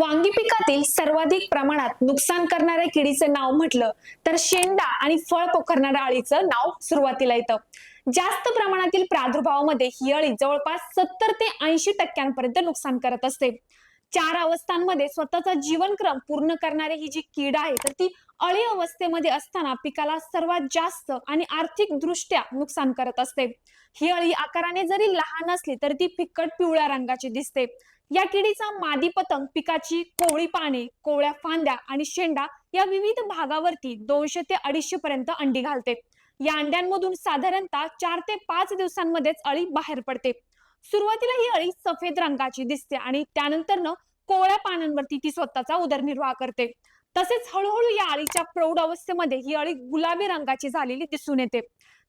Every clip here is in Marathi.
वांगी पिकातील सर्वाधिक प्रमाणात नुकसान करणाऱ्या किडीचं नाव म्हटलं तर शेंडा आणि फळ पोखरणाऱ्या अळीचं नाव सुरुवातीला येतं. जास्त प्रमाणातील प्रादुर्भावामध्ये ही अळी जवळपास सत्तर ते ऐंशी टक्क्यांपर्यंत नुकसान करत असते. चार अवस्थांमध्ये स्वतःचा जीवनक्रम पूर्ण करणारी ही जी कीड आहे तर ती अळी अवस्थेमध्ये असताना पिकाला सर्वात जास्त आणि आर्थिक दृष्ट्या नुकसान करत असते. ही अळी आकाराने जरी लहान असली तर ती फिकट पिवळ्या रंगाची दिसते. या किडीचा मादी पतंग पिकाची कोवळी पाने कोवळ्या फांद्या आणि शेंडा या विविध भागावरती दोनशे ते अडीचशे पर्यंत अंडी घालते. या अंड्यांमधून साधारणतः चार ते पाच दिवसांमध्येच अळी बाहेर पडते. सुरुवातीला ही अळी सफेद रंगाची दिसते आणि त्यानंतर न कोवळ्या पानांवरती ती स्वतःचा उदरनिर्वाह करते. तसेच हळूहळू या अळीच्या प्रौढ अवस्थेमध्ये ही अळी गुलाबी रंगाची झालेली दिसून येते.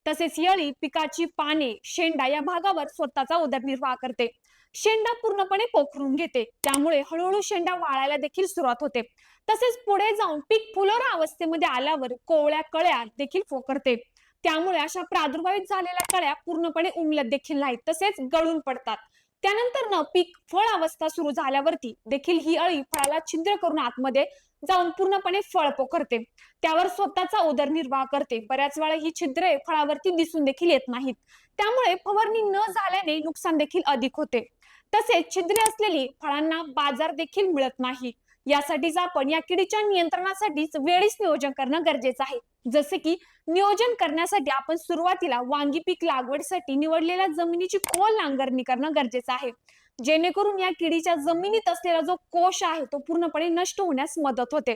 तसेच ही अळी पिकाची पाने शेंडा या भागावर स्वतःचा उदरनिर्वाह करते. शेंडा पूर्णपणे पोखरून घेते. त्यामुळे हळूहळू शेंडा वाळायला देखील सुरुवात होते. तसेच पुढे जाऊन पीक फुलोरा अवस्थेमध्ये आल्यावर कोवळ्या कळ्या देखील फोकरते त्यामुळे अशा प्रादुर्भावित झालेल्या कळ्या पूर्णपणे उमलत देखील नाहीत तसेच गळून पडतात. त्यानंतर न पीक फळ अवस्था सुरू झाल्यावरती देखील ही अळी फळाला छिद्र करून आतमध्ये जाऊन पूर्णपणे फळ पोखरते. त्यावर स्वतःचा उदरनिर्वाह करते. बऱ्याच वेळा ही छिद्रे फळावरती दिसून देखील येत नाहीत. त्यामुळे फवारणी न झाल्याने नुकसान देखील अधिक होते. तसेच छिद्रे असलेली फळांना बाजार देखील मिळत नाही. यासाठीच आपण या किडीच्या नियंत्रणासाठीच वेळीच नियोजन करणं गरजेचं आहे. जसे की नियोजन करण्यासाठी आपण सुरुवातीला वांगी पीक लागवडीसाठी निवडलेल्या जमिनीची खोल नांगरणी करणं गरजेचं आहे. जेणेकरून या किडीच्या जमिनीत असलेला जो कोश आहे तो पूर्णपणे नष्ट होण्यास मदत होते.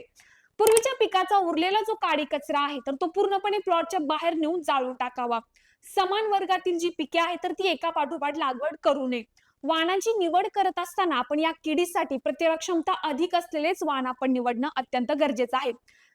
पूर्वीच्या पिकाचा उरलेला जो काडी कचरा आहे तर तो पूर्णपणे प्लॉटच्या बाहेर नेऊन जाळून टाकावा. समान वर्गातील जी पिके आहेत तर ती एका पाठोपाठ लागवड करू नये. वाणांची निवड करत असताना आपण या किडीसाठी प्रतिरक्षमता अधिक असलेलेच वाण आपण निवडणं अत्यंत गरजेचं आहे.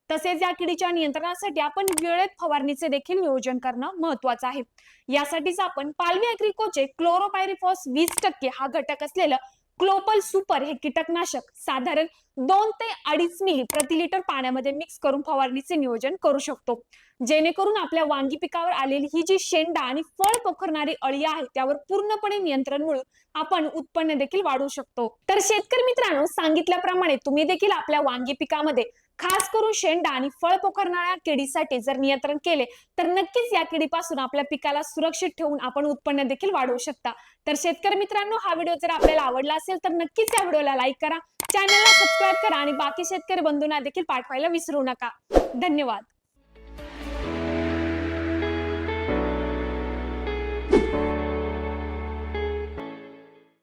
तसेच या किडीच्या नियंत्रणासाठी आपण वेळेत फवारणीचे देखील नियोजन करणं महत्वाचं आहे. यासाठीच आपण पालवी अॅग्रिकोचे क्लोरोपायरिफॉस वीस टक्के हा घटक असलेलं क्लोपल सुपर हे कीटकनाशक साधारण दोन ते अडीच मिली प्रति लिटर पाण्यामध्ये मिक्स करून फवारणीचे नियोजन करू शकतो. जेणेकरून आपल्या वांगी पिकावर आलेली ही जी शेंडा आणि फळ पोखरणारी अळी आहे त्यावर पूर्णपणे नियंत्रण मिळून आपण उत्पन्न देखील वाढवू शकतो. तर शेतकरी मित्रांनो सांगितल्याप्रमाणे तुम्ही देखील आपल्या वांगी पिकामध्ये खास करून शेंडा आणि फळ पोखरणाऱ्या किडीसाठी जर नियंत्रण केले तर नक्कीच या किडीपासून आपल्या पिकाला सुरक्षित ठेवून आपण उत्पन्न देखील वाढवू शकता. तर शेतकरी मित्रांनो हा व्हिडिओ जर आपल्याला आवडला असेल तर नक्कीच या व्हिडिओला लाईक करा. चॅनलला सबस्क्राईब करा आणि बाकी शेतकरी बंधूंना देखील पाठवायला विसरू नका. धन्यवाद.